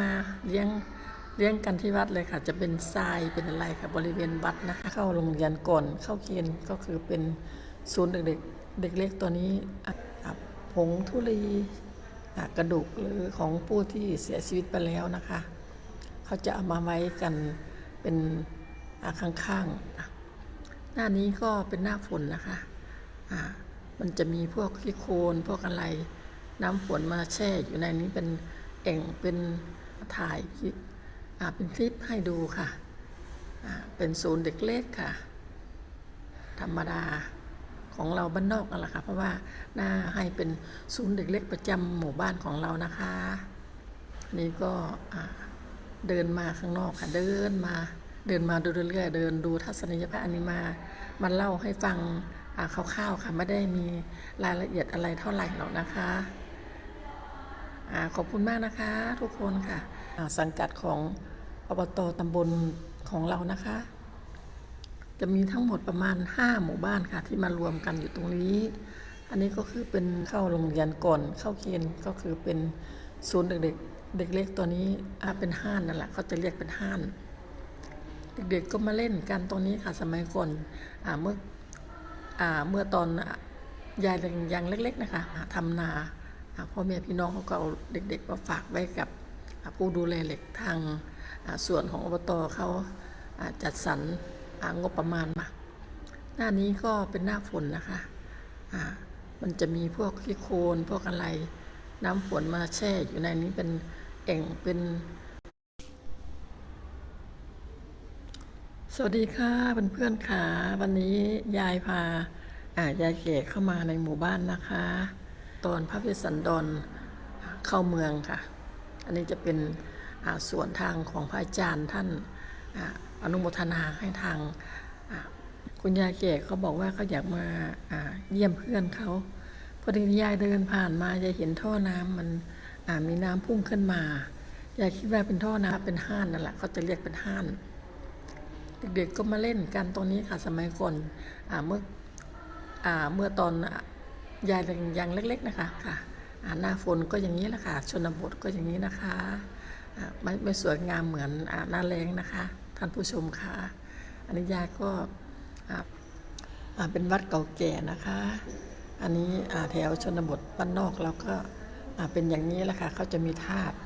มาเลี้ยงเลี้ยงกันที่วัดเลยค่ะ จะเป็นทรายเป็นอะไรค่ะบริเวณวัดนะคะ เข้าโรงเรียนก่อนเข้าเรียนก็คือเป็นศูนย์เด็กเด็กเล็กตัวนี้ผงธุลีกระดูกหรือของผู้ที่เสียชีวิตไปแล้วนะคะ เขาจะเอามาไว้กันเป็นข้างๆ หน้านี้ก็เป็นหน้าฝนนะคะะมันจะมีพวกขี้โคลนพวกอะไร น้ำฝนมาแช่อยู่ในนี้เป็นเอ่งเป็น ถ่ายคลิปเป็นคลิปให้ดูค่ะเป็นศูนย์เด็กเล็กค่ะ ธรรมดาของเราบ้านนอกนั่นแหละค่ะ เพราะว่าหน้าให้เป็นศูนย์เด็กเล็กประจำหมู่บ้านของเรานะคะนี่ก็เดินมาข้างนอกค่ะ เดินมาเดินมาดูเรื่อยๆเดินดูทัศนียภาพอันนี้มามันเล่าให้ฟังคร่าวๆค่ะ ไม่ได้มีรายละเอียดอะไรเท่าไหร่หรอกนะคะ ขอบคุณมากนะคะทุกคนค่ะสังกัดของอบตตำบลของเรานะคะ จะมีทั้งหมดประมาณ 5 หมู่บ้านค่ะ ที่มารวมกันอยู่ตรงนี้ อันนี้ก็คือเป็นเข้าโรงเรียนก่อนเข้าเคียนก็คือเป็นศูนย์เด็กๆเด็กเล็กตัวนี้อาเป็นห้านนั่นแหละเขาจะเรียกเป็นห้านเด็กๆก็มาเล่นกันตรงนี้ค่ะสมัยก่อนเมื่อเมื่อตอนยายยังเล็ก ๆ นะคะอ่าทำนา พ่อแม่พี่น้องเขาก็เอาเด็กๆมาฝากไว้กับผู้ดูแลเหล็กทางส่วนของอบตเขาจัดสรรงบประมาณมาหน้านี้ก็เป็นหน้าฝนนะคะมันจะมีพวกขี้โคลนพวกอะไรน้ำฝนมาแช่อยู่ในนี้เป็นเอ่งเป็นสวัสดีค่ะเพื่อนๆค่ะวันนี้ยายพาอ่ายายเก๋เข้ามาในหมู่บ้านนะคะ ตอนพระเวสสันดรเข้าเมืองค่ะ อันนี้จะเป็นส่วนทางของพระอาจารย์ท่านอนุโมทนาให้ทางคุณยายเก๋เขาบอกว่าเขาอยากมาเยี่ยมเพื่อนเขาพอดียายเดินผ่านมายายเห็นท่อน้ำมันมีน้ำพุ่งขึ้นมายายคิดว่าเป็นท่อน้ำเป็นห้านนั่นแหละเขาจะเรียกเป็นห้าน เด็กๆก็มาเล่นกันตรงนี้ค่ะสมัยก่อนเมื่อเมื่อตอน ยายยังเล็ก ๆนะคะค่ะหน้าฝนก็อย่างนี้แหละค่ะ ชนบทก็อย่างนี้นะคะไม่ไม่สวยงามเหมือนหน้าแรงนะคะ ท่านผู้ชมค่ะอันนี้ยายก็เป็นวัดเก่าแก่นะคะ อันนี้แถวชนบทบ้านนอกเราก็เป็นอย่างนี้แหละค่ะเขาจะมีธาตุ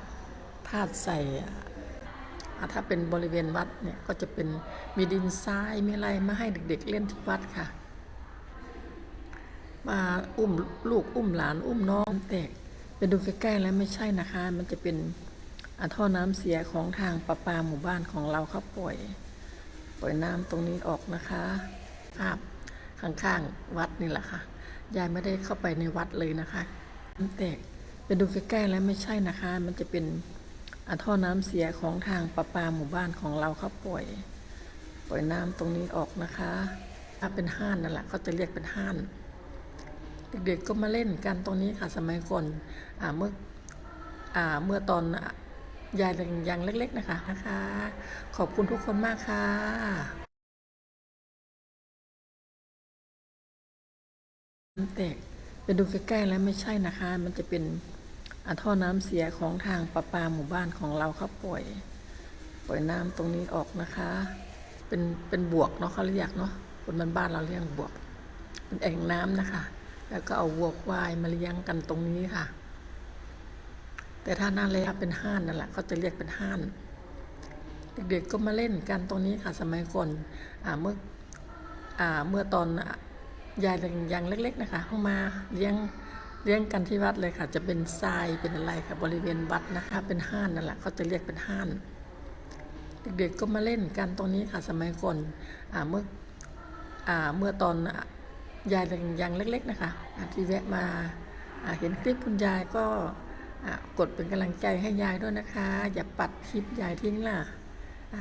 ธาตุใส่ถ้าเป็นบริเวณวัดเนี่ยก็จะเป็นมีดินทรายมีอะไรมาให้เด็ก ๆ เล่นที่วัดค่ะ มาอุ้มลูกอุ้มหลานอุ้มน้องแตกไปดูใกล้ๆแล้วไม่ใช่นะคะ มันจะเป็นอ่าท่อน้ำเสียของทางประปาหมู่บ้านของเราเขาปล่อย ปล่อยน้ำตรงนี้ออกนะคะภาพข้างๆวัดนี่แหละค่ะยายไม่ได้เข้าไปในวัดเลยนะคะน้ำแตกไปดูใกล้ๆแล้วไม่ใช่นะคะ มันจะเป็นอ่าท่อน้ำเสียของทางประปาหมู่บ้านของเราเขาปล่อย ปล่อยน้ำตรงนี้ออกนะคะ ถ้าเป็นห้านนั่นแหละเขาจะเรียกเป็นห้าน เด็กๆก็มาเล่นกันตรงนี้ค่ะสมัยก่อนอ่าเมื่ออ่าเมื่อตอนยายยังเล็ก ๆ นะคะนะคะ ขอบคุณทุกคนมากค่ะน้ำแตกไปดูใกล้ๆแล้วไม่ใช่นะคะ มันจะเป็นอ่าท่อน้ำเสียของทางประปาหมู่บ้านของเราเขาปล่อย ปล่อยน้ำตรงนี้ออกนะคะ เป็นเป็นบวกเนาะเขาเรียกเนาะคนบ้านเราเรียกบวกเป็นแอ่งน้ำนะคะ แล้วก็เอาวัวควายมาเลี้ยงกันตรงนี้ค่ะ แต่ถ้าหน้าแล้เป็นห้านนั่นแหละเขาจะเรียกเป็นห้าน เด็กๆก็มาเล่นกันตรงนี้ค่ะสมัยก่อนเมื่อเมื่อตอนยายยังเล็ก ๆ นะคะเข้ามาเลี้ยงเลี้ยงกันที่วัดเลยค่ะ จะเป็นทรายเป็นอะไรค่ะบริเวณวัดนะคะ เป็นห้านนั่นแหละเขาจะเรียกเป็นห้าน เด็กๆก็มาเล่นกันตรงนี้ค่ะสมัยก่อนเมื่อเมื่อตอน ยายยังเล็ก ๆ นะคะอาที่แวะมาเห็นคลิปคุณยายก็กดเป็นกำลังใจให้ยายด้วยนะคะ อย่าปัดคลิปยายทิ้งล่ะ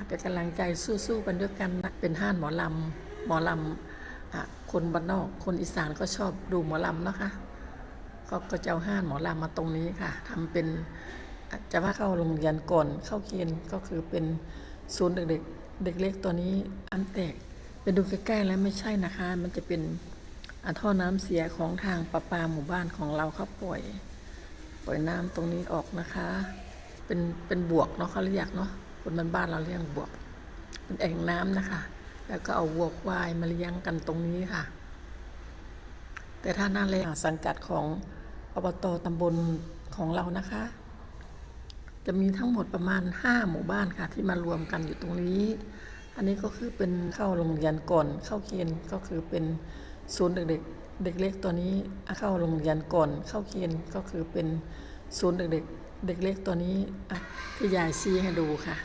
เป็นกำลังใจสู้ๆกันด้วยกันนะเป็นห้านหมอลำหมอลำอคนบ้านนอก คนอีสานก็ชอบดูหมอลำนะคะก็ก็จะเอาห้านหมอลำมาตรงนี้ค่ะทำเป็นจะว่าเข้าโรงเรียนก่อนเข้าเรียนก็คือเป็นศูนย์เด็กๆเด็กเล็กตัวนี้อันแตกไปดูใกล้ๆแล้วไม่ใช่นะคะ มันจะเป็น ท่อน้ำเสียของทางประปาหมู่บ้านของเราเขาปล่อย ปล่อยน้ำตรงนี้ออกนะคะ เป็นเป็นบวกเนาะเขาเรียกเนาะคนบ้านบ้านเราเรียกบวก เป็นแอ่งน้ำนะคะ แล้วก็เอาวัวควายมาเลี้ยงกันตรงนี้ค่ะ แต่ถ้าหน้าแรงสังกัดของอบตตำบลของเรานะคะ จะมีทั้งหมดประมาณ 5 หมู่บ้านค่ะ ที่มารวมกันอยู่ตรงนี้ อันนี้ก็คือเป็นเข้าโรงเรียนก่อนเข้าเคนก็คือเป็น ศูนย์เด็กๆเด็กเล็กตัวนี้เข้าโรงเรียนก่อนเข้าเคนก็คือเป็นศูนย์เด็กๆเด็กเล็กตัวนี้ที่ยายชี้ให้ดูค่ะ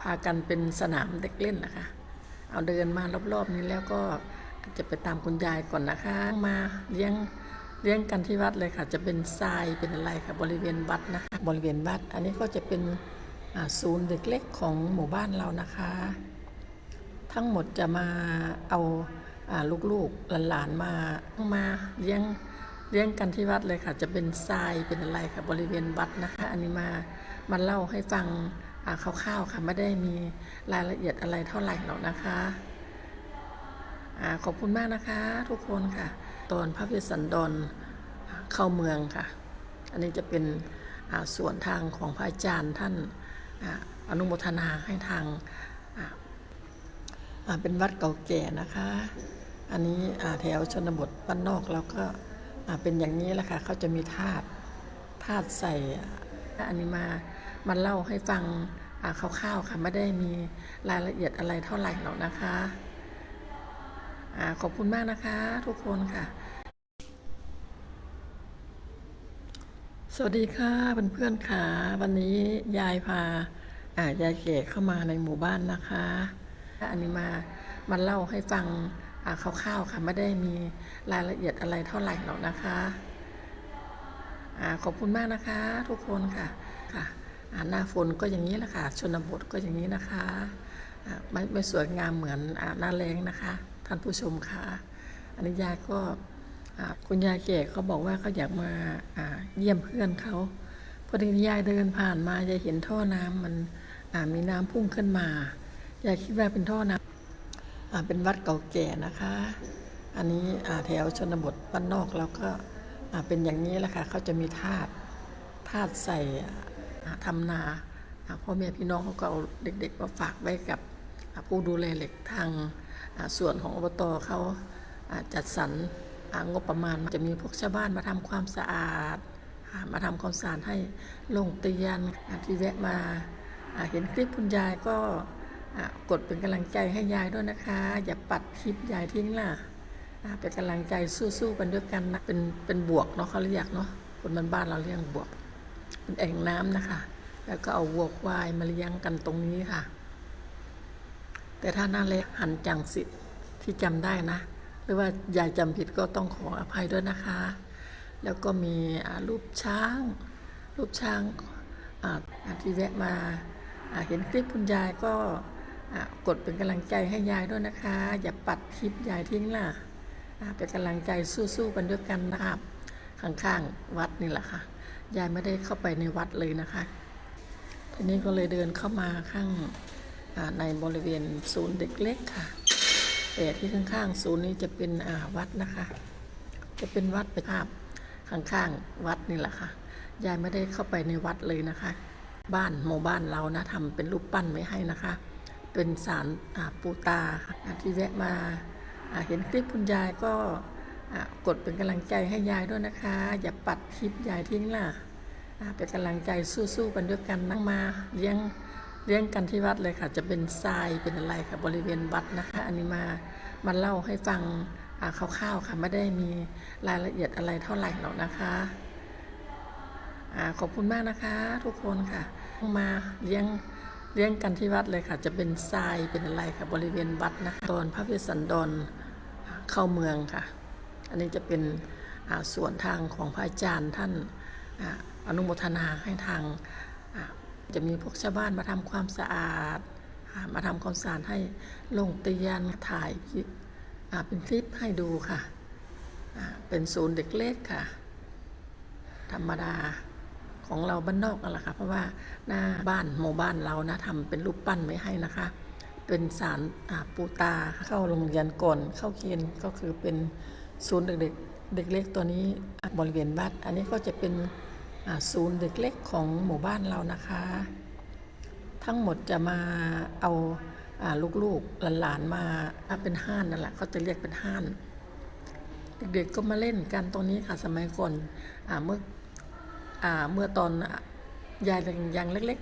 พากันเป็นสนามเด็กเล่นนะคะ เอาเดินมารอบๆนี้แล้วก็จะไปตามคุณยายก่อนนะคะ มาเลี้ยงเลี้ยงกันที่วัดเลยค่ะ จะเป็นทรายเป็นอะไรค่ะบริเวณวัดนะคะ บริเวณวัด อันนี้ก็จะเป็นศูนย์เด็กเล็กของหมู่บ้านเรานะคะ ทั้งหมดจะมาเอาลูกๆหลานๆมามาเลี้ยงเลี้ยงกันที่วัดเลยค่ะ จะเป็นทรายเป็นอะไรค่ะบริเวณวัดนะคะ อันนี้มามาเล่าให้ฟังคร่าวๆค่ะไม่ได้มีรายละเอียดอะไรเท่าไหร่หรอกนะคะอขอบคุณมากนะคะ ทุกคนค่ะ ตอนพระเวสสันดรเข้าเมืองค่ะ อันนี้จะเป็นส่วนทางของพระอาจารย์ท่านออนุโมทนาให้ทาง เป็นวัดเก่าแก่นะคะ อันนี้แถวชนบทบ้านนอกเราก็เป็นอย่างนี้แหละค่ะเขาจะมีธาตุธาตุใส่อันนี้มามาเล่าให้ฟังคร่าวๆค่ะไม่ได้มีรายละเอียดอะไรเท่าไหร่หรอกนะคะอขอบคุณมากนะคะทุกคนค่ะ สวัสดีค่ะเพื่อนๆค่ะ วันนี้ยายพาอ่ายายเก๋เข้ามาในหมู่บ้านนะคะ อันนี้มามาเล่าให้ฟังอ่าคร่าวๆค่ะไม่ได้มีรายละเอียดอะไรเท่าไหร่หรอกนะคะอขอบคุณมากนะคะ ทุกคนค่ะค่ะหน้าฝนก็อย่างนี้แหละค่ะ ชนบทก็อย่างนี้นะคะไม่ไม่สวยงามเหมือนอหน้าแรงนะคะ ท่านผู้ชมค่ะอันนี้ยายก็คุณยายแก่เขาบอกว่าเขาอยากมาเยี่ยมเพื่อนเขาพอดียายเดินผ่านมายายเห็นท่อน้ำมันมีน้ำพุ่งขึ้นมา อยาคิดว่าเป็นท่อน้ำอ่าเป็นวัดเก่าแก่นะคะ อันนี้อ่าแถวชนบทบ้านนอกเราก็อ่าเป็นอย่างนี้แหละค่ะเขาจะมีธาตุธาตุใส่อ่าทำนาพ่อแม่พี่น้องเขาก็เอาเด็กๆมาฝากไว้กับผู้ดูแลเหล็กทางส่วนของอบตเขาจัดสรรงบประมาณจะมีพวกชาวบ้านมาทำความสะอาด มาทำความสะอาดให้โล่งเตียนที่แวะมาเห็นคลิปคุณยายก็ กดเป็นกำลังใจให้ยายด้วยนะคะ อย่าปัดคลิปยายทิ้งล่ะเป็นกำลังใจสู้ๆกันด้วยกันนะเป็นเป็นบวกเนาะเขาเรียกเนาะคนบ้านบ้านเราเรียกบวกเป็นแอ่งน้ำนะคะ แล้วก็เอาวัวควายมาเลี้ยงกันตรงนี้ค่ะ แต่ถ้าหน้าเล็กหันจังสิทธิ์ที่จำได้นะ หรือว่ายายจำผิดก็ต้องขออภัยด้วยนะคะ แล้วก็มีรูปช้าง รูปช้างอ่าที่แวะมาเห็นคลิปคุณยายก็ กดเป็นกำลังใจให้ยายด้วยนะคะ อย่าปัดคลิปยายทิ้งล่ะเป็นกำลังใจสู้ๆกันด้วยกันนะครับข้างๆวัดนี่แหละค่ะ ยายไม่ได้เข้าไปในวัดเลยนะคะ ทีนี้ก็เลยเดินเข้ามาข้างในบริเวณศูนย์เด็กเล็กค่ะ แต่ที่ข้างๆศูนย์นี้จะเป็นวัดนะคะ จะเป็นวัดเป็นภาพข้างๆวัดนี่แหละค่ะ ยายไม่ได้เข้าไปในวัดเลยนะคะ บ้านหมู่บ้านเรานะทำเป็นรูปปั้นไว้ให้นะคะ เป็นสารปูตาที่แวะมาเห็นคลิปคุณยายก็กดเป็นกำลังใจให้ยายด้วยนะคะ อย่าปัดคลิปยายทิ้งล่ะเป็นกำลังใจสู้ๆกันด้วยกันนั่งมาเลี้ยงเลี้ยงกันที่วัดเลยค่ะ จะเป็นทรายเป็นอะไรค่ะบริเวณวัดนะคะ อันนี้มามาเล่าให้ฟังคร่าวๆค่ะไม่ได้มีรายละเอียดอะไรเท่าไหร่หรอกนะคะอขอบคุณมากนะคะ ทุกคนค่ะ มาเลี้ยง เลี้ยงกันที่วัดเลยค่ะ จะเป็นทรายเป็นอะไรค่ะ บริเวณวัดนะคะตอนพระเวสสันดรเข้าเมืองค่ะ อันนี้จะเป็นส่วนทางของพระอาจารย์ท่านออนุโมทนาให้ทางจะมีพวกชาวบ้านมาทำความสะอาดอามาทำความสะอาดให้ลงเตียนถ่ายคลิปเป็นคลิปให้ดูค่ะ เป็นศูนย์เด็กเล็กค่ะ ธรรมดา ของเราบ้านนอกนั่นแหละค่ะเพราะว่าหน้าบ้านหมู่บ้านเรานะทำเป็นรูปปั้นไว้ให้นะคะ เป็นสารปูตาเข้าโรงเรียนก่อนเข้าเคียนก็คือเป็นศูนย์เด็กเด็กเล็กตัวนี้บริเวณบ้านอันนี้ก็จะเป็นศูนย์เด็กเล็กของหมู่บ้านเรานะคะ ทั้งหมดจะมาเอาลูกๆหลานๆมาเป็นห้านนั่นแหละเขาจะเรียกเป็นห้านเด็กๆก็มาเล่นกันตรงนี้ค่ะสมัยก่อนอเมื่อ เมื่อตอนยายยังเล็ก